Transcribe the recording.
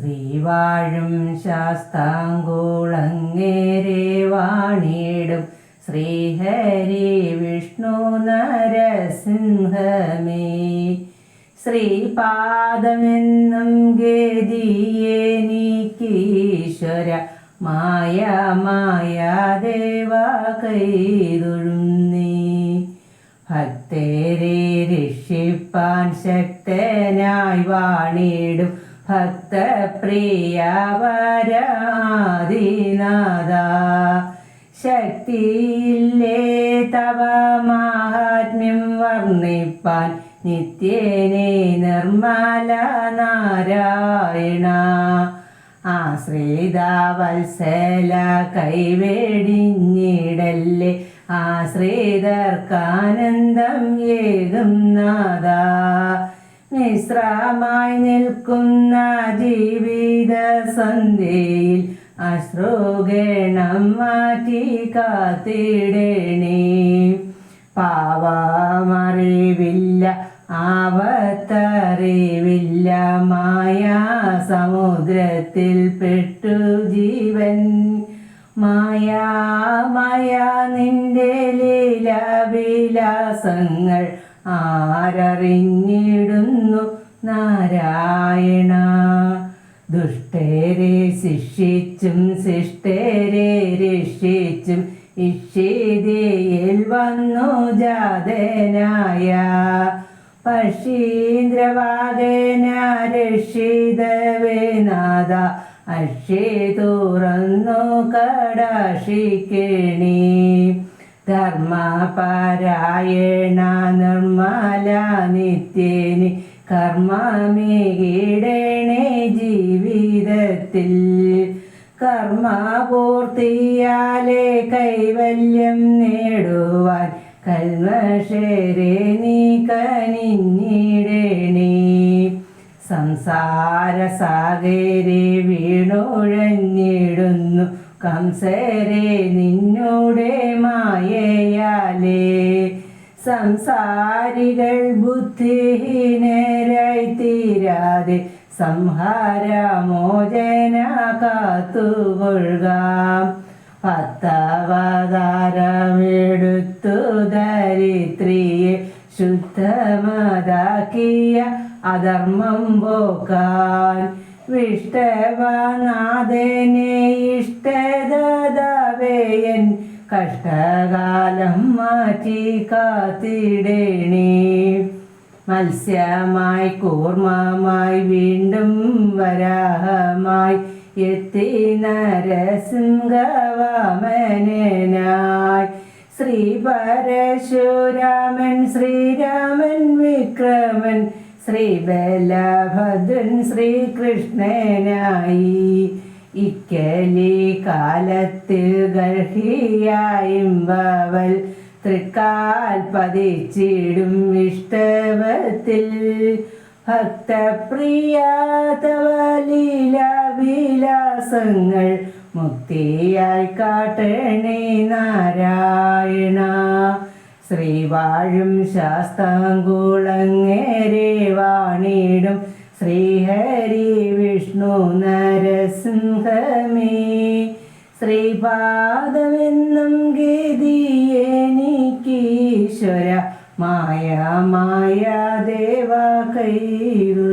ശ്രീവാഴും ശാസ്താങ്കൂളങ്ങേരെ വാണിടും. ശ്രീഹരി വിഷ്ണു നരസിംഹമേ. ശ്രീപാദമെന്നും ഗതിയേനിക്കീശ്വര മായ മായ ദേവ കൈതൊഴുന്നീ. ഭക്തരെ രക്ഷിപ്പാൻ ശക്തനായി വാണിടും. ഭക്തപ്രിയ വരാദിനാഥ ശക്തിയില്ലേ തവ മാഹാത്മ്യം വർണിപ്പാൻ നിത്യേനെ നിർമ്മല നാരായണ. ആശ്രിത വത്സല കൈവേടിഞ്ഞിടല്ലേ ആശ്രിതർക്കാനന്ദം ഏകും നാദ. മിശ്രമായി നിൽക്കുന്ന ജീവിത സന്ധ്യയിൽ അശ്രുഗണം മാറ്റി കാത്തിടണേ. പാവമറിവില്ല ആവത്തറിവില്ല മായ സമുദ്രത്തിൽ പെട്ടു ജീവൻ. മായാ മായാ നിന്റെ ലീലാവിലാസങ്ങൾ ആരറിഞ്ഞിടുന്നു നാരായണ. ദുഷ്ടേരെ ശിക്ഷിച്ചും ശിഷ്ടേരെ രക്ഷിച്ചും ഇഷിതയിൽ വന്നു ജാതനായ. പക്ഷീന്ദ്രവാകന രക്ഷിതവേനാഥ അക്ഷി തുറന്നു കടാക്ഷിക്കണേ. ധർമ്മപരായണ നിർമ്മല നിത്യേനി കർമ്മമേകിടണേ ജീവിതത്തിൽ. കർമ്മപൂർത്തിയാലെ കൈവല്യം നേടുവാൻ കൽമഷരെ നീ കനിഞ്ഞിടണേ. സംസാര സാഗരെ വീണുഴഞ്ഞിടുന്നു കംസരെ നിന്നോടെ മായയാലേ. സംസാരികൾ ബുദ്ധിഹീനരായി തീരാതെ സംഹാരമോചന കാത്തുകൊള്ളുക. പത്താവതാരമെടുത്തു ദരിത്രിയെ ശുദ്ധമതാക്കിയ അധർമ്മം പോക്കാൻ വിഷ്ടവനാഥനെ ഇഷ്ടദാവേയൻ കഷ്ടകാലം മാറ്റി കാത്തിടേണേ. മത്സ്യമായി കൂർമ്മമായി വീണ്ടും വരാഹമായി എത്തി നരസിംഹവാമനായി ശ്രീ പരശുരാമൻ ശ്രീരാമൻ വിക്രമൻ ശ്രീ ബലഭദ്രൻ ശ്രീകൃഷ്ണനായി. ഇക്കലി കാലത്തിൽ ഗർഹിയായിമ്പവൽ തൃക്കാൽ പതിച്ചിടും ഇഷ്ടവത്തിൽ. ഭക്തപ്രിയാതവലീലാവിലാസങ്ങൾ മുക്തിയായി കാട്ടണേ നാരായണ. ശ്രീവാഴും ശാസ്താംകുളങ്ങേരെ വാണിടും ശ്രീഹരി വിഷ്ണു നരസിംഹമേ. ശ്രീപാദമെന്നും ഗതിയെനിക്കീശ്വര മായ മായ ദേവ കൈരു